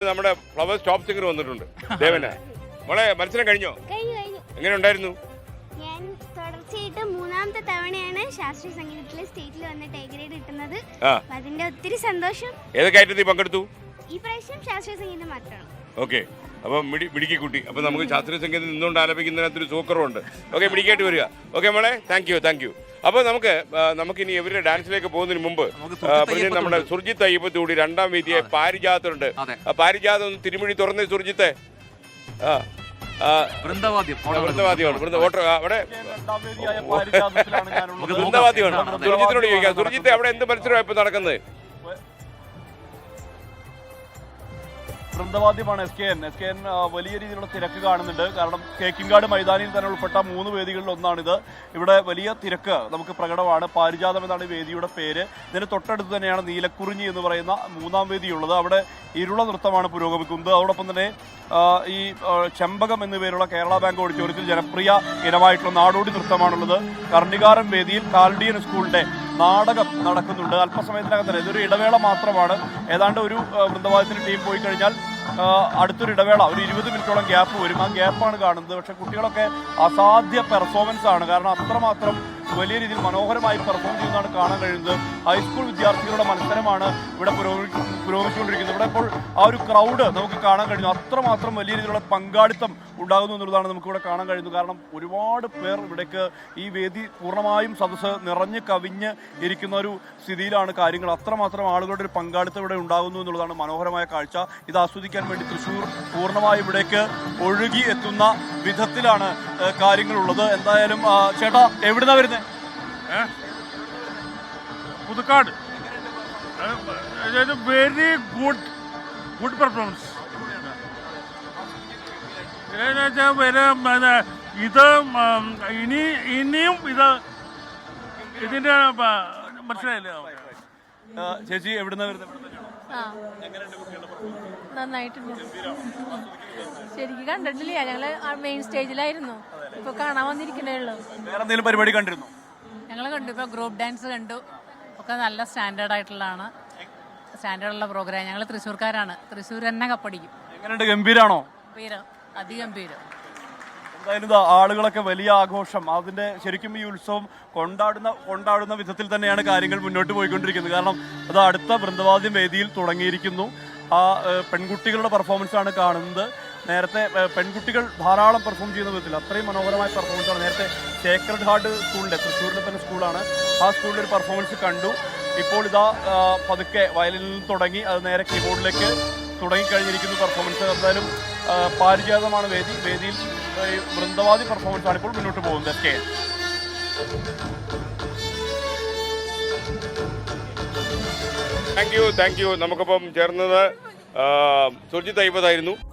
നമ്മുടെ flowers stop singer വന്നിട്ടുണ്ട്. ദേവന്. മോളെ മത്സരം കഴിഞ്ഞോ? കഴിഞ്ഞു കഴിഞ്ഞു. എങ്ങനെ ഉണ്ടായിരുന്നു? ഞാൻ തുടർച്ചയായിട്ട് മൂന്നാമത്തെ തവണയാണ് ശാസ്ത്രീയ സംഗീതത്തിലെ സ്റ്റേറ്റിൽ വന്നിട്ട് എ ഗ്രേഡ് കിട്ടുന്നത്. അതിന്റെ ഒത്തിരി സന്തോഷം. ഏതൊക്കെ ഐറ്റത്തിൽ പങ്കെടുത്തു? ഈ പ്രാവശ്യം ശാസ്ത്രീയ സംഗീതം മാത്രമാണ്. ഓക്കെ. അപ്പം മിടി മിടുക്കി കുട്ടി. അപ്പം നമുക്ക് ശാസ്ത്രീയ സംഗീതം നിന്നുകൊണ്ട് ആലപിക്കുന്നതിനകത്തൊരു സൂക്കറുണ്ട് ഓക്കെ മിടിക്കായിട്ട് വരിക. ഓക്കെ മോളെ താങ്ക് യു താങ്ക് യു. അപ്പോൾ നമുക്ക് നമുക്കിനി ഇവരുടെ ഡാൻസിലേക്ക് പോകുന്നതിന് മുമ്പ് നമ്മുടെ സുർജിത്ത് അയ്യപ്പത്തി കൂടി രണ്ടാം വീതിയെ പാരിജാത്തുണ്ട് പാരിജാത ഒന്ന് തിരുമിഴി തുറന്നേ സുർജിത്തെ. ആ ആ. വൃന്ദവാദ്യം വൃന്ദവാദിയാണ് വൃന്ദ അവിടെ. സുർജിത്തിനോട് ചോദിക്കാം സുർജിത്തെ അവിടെ എന്ത് മത്സരമാണ് ഇപ്പൊ നടക്കുന്നത്? വൃന്ദവാദ്യമാണ് S K N S K N വലിയ രീതിയിലുള്ള തിരക്ക് കാണുന്നുണ്ട്. കാരണം കേക്കിങ്കാട് മൈതാനിയിൽ തന്നെ ഉൾപ്പെട്ട മൂന്ന് വേദികളിൽ ഒന്നാണിത്. ഇവിടെ വലിയ തിരക്ക് നമുക്ക് പ്രകടമാണ്. പാരിജാതം എന്നാണ് വേദിയുടെ പേര്. ഇതിന് തൊട്ടടുത്ത് തന്നെയാണ് നീലക്കുറിഞ്ഞി എന്ന് പറയുന്ന മൂന്നാം വേദിയുള്ളത്. അവിടെ ഇരുള നൃത്തമാണ് പുരോഗമിക്കുന്നത്. അതോടൊപ്പം തന്നെ ഈ ചെമ്പകം എന്നു പേരുള്ള കേരള ബാങ്ക് ഓഡിറ്റോറിയത്തിൽ ജനപ്രിയ ഇനമായിട്ടുള്ള നാടോടി നൃത്തമാണുള്ളത്. കർണികാരം വേദിയിൽ കാൽഡിയൻ സ്കൂളിന്റെ നാടകം നടക്കുന്നുണ്ട്. അല്പസമയത്തിനകം തന്നെ. ഇതൊരു ഇടവേള മാത്രമാണ്. ഏതാണ്ട് ഒരു വൃന്ദവാദത്തിന് ടീം പോയി കഴിഞ്ഞാൽ അടുത്തൊരു ഇടവേള ഒരു ഇരുപത് മിനിറ്റോളം ഗ്യാപ്പ് വരും. ആ ഗ്യാപ്പാണ് കാണുന്നത്. പക്ഷേ കുട്ടികളൊക്കെ അസാധ്യ പെർഫോമൻസ് ആണ്. കാരണം അത്രമാത്രം വലിയ രീതിയിൽ മനോഹരമായി പെർഫോം ചെയ്യുന്നതാണ് കാണാൻ കഴിയുന്നത്. ഹൈസ്കൂൾ വിദ്യാർത്ഥികളുടെ മത്സരമാണ് ഇവിടെ പുരോഗമി പുരോഗമിച്ചുകൊണ്ടിരിക്കുന്നത് ഇവിടെ ഇപ്പോൾ ആ ഒരു ക്രൗഡ് നമുക്ക് കാണാൻ കഴിഞ്ഞു. അത്രമാത്രം വലിയ രീതിയിലുള്ള പങ്കാളിത്തം ഉണ്ടാകുന്നു എന്നുള്ളതാണ് നമുക്ക് ഇവിടെ കാണാൻ കഴിയുന്നത്. കാരണം ഒരുപാട് പേർ ഇവിടേക്ക് ഈ വേദി പൂർണമായും സദസ്സ് നിറഞ്ഞ് കവിഞ്ഞ് ഇരിക്കുന്ന ഒരു സ്ഥിതിയിലാണ് കാര്യങ്ങൾ. അത്രമാത്രം ആളുകളുടെ ഒരു പങ്കാളിത്തം ഇവിടെ ഉണ്ടാകുന്നു എന്നുള്ളതാണ് മനോഹരമായ കാഴ്ച. ഇത് ആസ്വദിക്കാൻ വേണ്ടി തൃശ്ശൂർ പൂർണമായും ഇവിടേക്ക് ഒഴുകി എത്തുന്ന വിധത്തിലാണ് കാര്യങ്ങളുള്ളത്. എന്തായാലും ചേട്ടാ എവിടുന്നാ വരുന്നത് Puthukkad. Very good good performance ഇത് ഉം, ഇനി ഇനിയും ഇത് ഇതിന്റെ മനസ്സിലായില്ലേ? ചേച്ചി എവിടുന്ന നന്നായിട്ടുണ്ട്. ശരിക്കും കണ്ടിട്ടില്ല. ഞങ്ങൾ മെയിൻ സ്റ്റേജിലായിരുന്നു ഇപ്പൊ കാണാൻ വന്നിരിക്കണേ ഉള്ളൂ. വേറെ എന്തെങ്കിലും പരിപാടി കണ്ടിരുന്നു? ഞങ്ങൾ കണ്ടു. ഇപ്പൊ ഗ്രൂപ്പ് ഡാൻസ് കണ്ടു. ഒക്കെ നല്ല സ്റ്റാൻഡേർഡ് ആയിട്ടുള്ളതാണ്. സ്റ്റാൻഡേർഡ് ഉള്ള പ്രോഗ്രാം. ഞങ്ങൾ തൃശ്ശൂർക്കാരാണ്. തൃശ്ശൂർ തന്നെ കപ്പടിക്കും. എങ്ങനെയുണ്ട് ഗംഭീരാണോ? ഗംഭീരം. അതിഗംഭീരം. എന്തായാലും ആളുകളൊക്കെ വലിയ ആഘോഷം. അതിന്റെ ശരിക്കും ഈ ഉത്സവം കൊണ്ടാടുന്ന കൊണ്ടാടുന്ന വിധത്തിൽ തന്നെയാണ് കാര്യങ്ങൾ മുന്നോട്ട് പോയിക്കൊണ്ടിരിക്കുന്നത്. കാരണം അത് അടുത്ത വൃന്ദവാദ്യം വേദിയിൽ തുടങ്ങിയിരിക്കുന്നു. ആ പെൺകുട്ടികളുടെ പെർഫോമൻസ് ആണ് കാണുന്നത്. നേരത്തെ പെൺകുട്ടികൾ ധാരാളം പെർഫോം ചെയ്യുന്ന വിധത്തിൽ അത്രയും മനോഹരമായ പെർഫോമൻസ് ആണ്. നേരത്തെ സേക്രഡ് ഹാർട്ട് സ്കൂളിന്റെ തൃശ്ശൂരിലെ തന്നെ സ്കൂളാണ് ആ സ്കൂളിൽ ഒരു പെർഫോമൻസ് കണ്ടു. ഇപ്പോൾ ഇതാ പതുക്കെ വയലിൽ നിന്ന് തുടങ്ങി അത് നേരെ കീബോർഡിലേക്ക് തുടങ്ങിക്കഴിഞ്ഞിരിക്കുന്നു പെർഫോമൻസ് എന്തായാലും പാരിജാതമാണ് വേദി. വേദിയിൽ വൃന്ദവാദി പെർഫോമൻസ് ആണ് ഇപ്പോൾ മുന്നോട്ട് പോകുന്നത്. K thank you thank you നമുക്കിപ്പം ചേർന്നത് സുർജിത് അയ്യപ്പതായിരുന്നു.